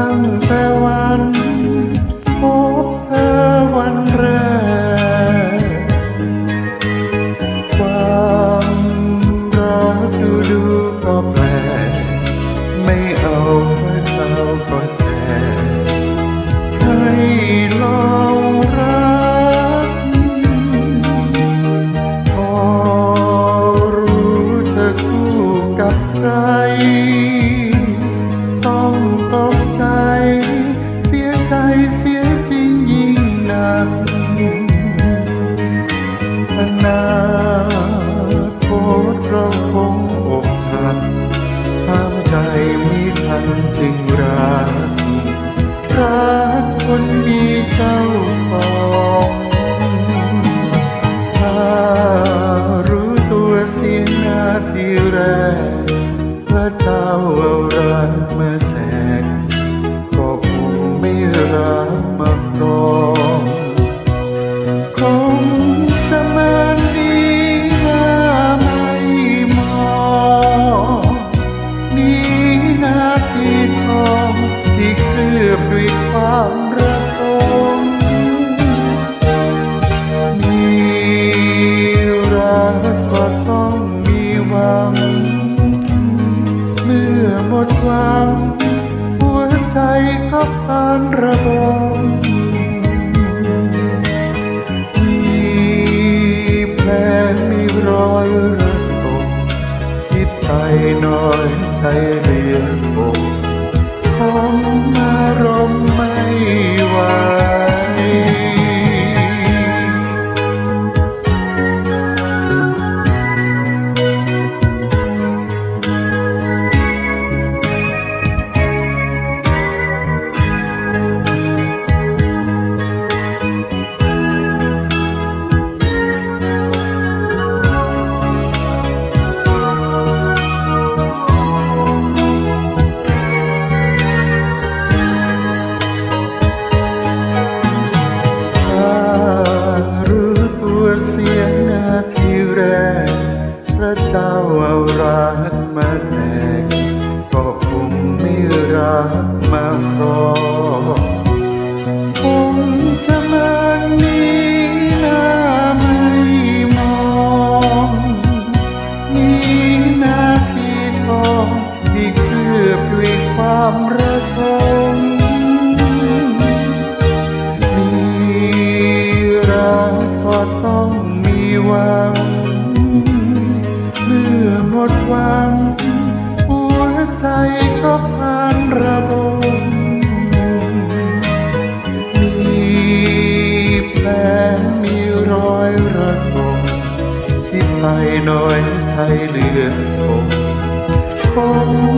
found myself ไม่ทันถึงรักรักคนมีเจ้า หมดหวังหัวใจก็พานระบมมีแผลมีรอยระบมคิดไปน้อยใจ มาครองคงจะมันนี้น้าไม่มองมีหน้าที่ทองที่เคลือบด้วยความระทมมีรักก็ต้องมีหวัง เมื่อหมดหวัง หัวใจก็พัง น้อยไทยเลือดคงคง